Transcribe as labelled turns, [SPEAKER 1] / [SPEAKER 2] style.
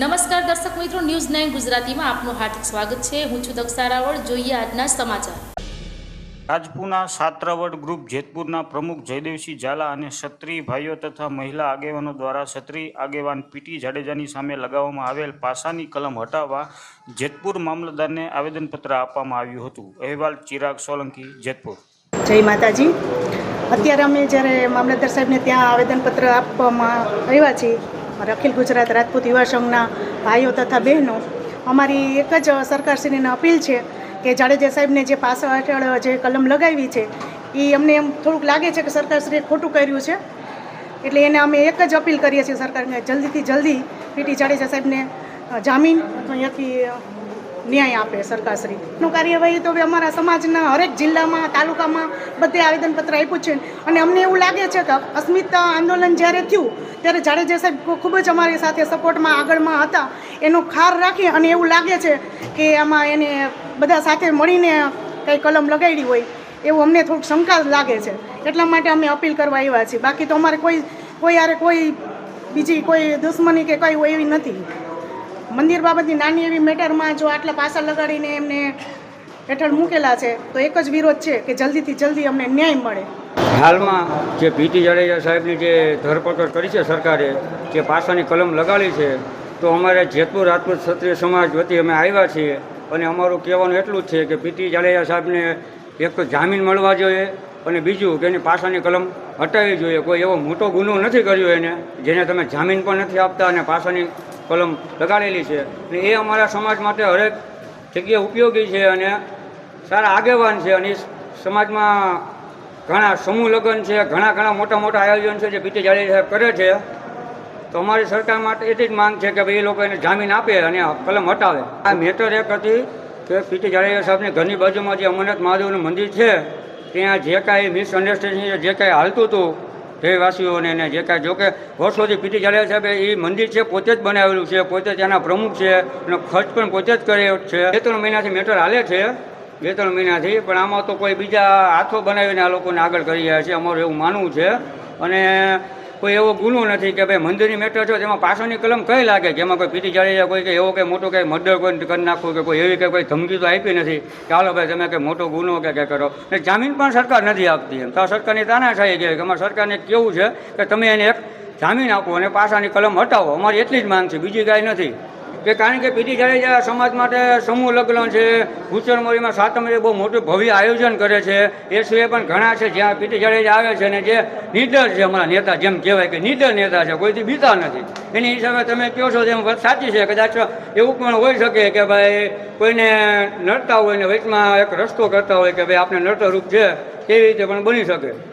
[SPEAKER 1] નમસ્કાર દર્શક મિત્રો ન્યૂઝ નાઇન ગુજરાતીમાં આપનું હાર્દિક સ્વાગત છે. હું છું દક્ષા રાવળ જોઈએ આજના સમાચાર.
[SPEAKER 2] રાજપુના સાત્રવડ ગ્રુપ જેતપુરના પ્રમુખ જયદેવસિંહ ઝાલા અને ક્ષત્રિય ભાઈઓ તથા મહિલા આગેવાનો દ્વારા ક્ષત્રિય આગેવાન પીટી જાડેજાની સામે લગાવવામાં આવેલ પાસાની કલમ હટાવવા જેતપુર મામલતદારને આવેદનપત્ર આપવામાં આવ્યું હતું. અહેવાલ ચિરાગ સોલંકી જેતપુર.
[SPEAKER 3] જય માતાજી. અત્યારે અમે જ્યારે મામલતદાર સાહેબને ત્યાં આવેદનપત્ર આપવામાં આવ્યા છીએ અખિલ ગુજરાત રાજપૂત યુવા સંઘના ભાઈઓ તથા બહેનો, અમારી એક જ સરકારશ્રીને અપીલ છે કે જાડેજા સાહેબને જે પાસા હેઠળ જે કલમ લગાવી છે એ અમને એમ થોડુંક લાગે છે કે સરકારશ્રીએ ખોટું કર્યું છે. એટલે એને અમે એક જ અપીલ કરીએ છીએ સરકારને, જલ્દીથી જલ્દી પીટી જાડેજા સાહેબને જામીન અહીંયાથી ન્યાય આપે સરકારશ્રી. નું કાર્યવાહી તો હવે અમારા સમાજના હરેક જિલ્લામાં, તાલુકામાં બધે આવેદનપત્ર આપ્યું છે. અને અમને એવું લાગે છે કે અસ્મિતા આંદોલન જ્યારે થયું, ત્યારે જાડેજા સાહેબ ખૂબ જ અમારી સાથે સપોર્ટમાં આગળમાં હતા. એનો ખાર રાખી અને એવું લાગે છે કે આમાં એને બધા સાથે મળીને કંઈ કલમ લગાડી હોય, એવું અમને થોડુંક શંકા લાગે છે. એટલા માટે અમે અપીલ કરવા આવ્યા છીએ. બાકી તો અમારે કોઈ કોઈ યારે કોઈ બીજી કોઈ દુશ્મની કે કંઈ હોય એવી નથી. મંદિર બાબતની નાની એવી મેટરમાં જો આટલા પાસા લગાડીને એમને હેઠળ મૂકેલા છે, તો એક જ વિરોધ છે કે જલ્દીથી જલ્દી અમને ન્યાય મળે.
[SPEAKER 4] હાલમાં જે પીટી જાડેજા સાહેબની જે ધરપકડ કરી છે સરકારે, જે પાસાની કલમ લગાડી છે, તો અમારે જેતપુર રાજપૂત ક્ષત્રિય સમાજ વતી અમે આવ્યા છીએ અને અમારું કહેવાનું એટલું જ છે કે પીટી જાડેજા સાહેબને એક તો જામીન મળવા જોઈએ અને બીજું કે એની પાસાની કલમ હટાવવી જોઈએ. કોઈ એવો મોટો ગુનો નથી કર્યો એને, જેને તમે જામીન પણ નથી આપતા અને પાસાની કલમ લગાડેલી છે. અને એ અમારા સમાજ માટે હરેક જગ્યાએ ઉપયોગી છે અને સારા આગેવાન છે. અને સમાજમાં ઘણા સમૂહ લગ્ન છે, ઘણા ઘણા મોટા મોટા આયોજન છે જે પીટી જાડેજા સાહેબ કરે છે. તો અમારી સરકાર માટે એટલી જ માંગ છે કે ભાઈ એ લોકો એને જામીન આપે અને કલમ હટાવે. આ મેટર એક હતી કે પીટી જાડેજા સાહેબની ઘરની બાજુમાં જે અમરનાથ મહાદેવનું મંદિર છે, ત્યાં જે કાંઈ મિસઅન્ડરસ્ટેન્ડિંગ જે કાંઈ હાલતું હતું દેહવાસીઓને એને જે કાંઈ જોકે વર્ષોથી પીટી જાડેજા સાહેબે એ મંદિર છે, પોતે જ બનાવેલું છે, પોતે ત્યાંના પ્રમુખ છે, એનો ખર્ચ પણ પોતે જ કર્યો છે. બે ત્રણ મહિનાથી મેટર હાલે છે, બે ત્રણ મહિનાથી, પણ આમાં તો કોઈ બીજા હાથો બનાવીને આ લોકોને આગળ કરી રહ્યા છે, અમારું એવું માનવું છે. અને કોઈ એવો ગુનો નથી કે ભાઈ મંદિરની મેટર છે તેમાં પાછળની કલમ કઈ લાગે? જેમાં કોઈ પીટી જાડેજા કોઈ કે એવો કે મોટો કંઈ મર્ડર કોઈ કરી નાખવું કે કોઈ એવી કે કોઈ ધમકી તો આપી નથી. કે હાલો ભાઈ તમે કંઈ મોટો ગુનો કે કંઈ કરો. ને જામીન પણ સરકાર નથી આપતી એમ. તો સરકારની તાનાશાહી ગયા કે અમારા સરકારને કેવું છે કે તમે એને એક જામીન આપો અને પાસાની કલમ હટાવો. અમારી એટલી જ માંગ છે. બીજી કાંઈ નથી. કે કારણ કે પીટી જાડેજા સમાજ માટે સમૂહ લગ્ન છે ભૂચરમોરીમાં સાતમરે બહુ મોટું ભવ્ય આયોજન કરે છે, એ સિવાય પણ ઘણા છે, જ્યાં પીટી જાડેજા આવે છે અને જે નીડર છે અમારા નેતા, જેમ કહેવાય કે નીડર નેતા છે, કોઈથી બીતા નથી. એની હિસાબે તમે કહો છો તેમ વાત સાચી છે, કદાચ એવું પણ હોઈ શકે કે ભાઈ કોઈને નડતા હોય ને વચમાં એક રસ્તો કરતા હોય કે ભાઈ આપણે નડતરૂપ છે તેવી રીતે પણ બની શકે.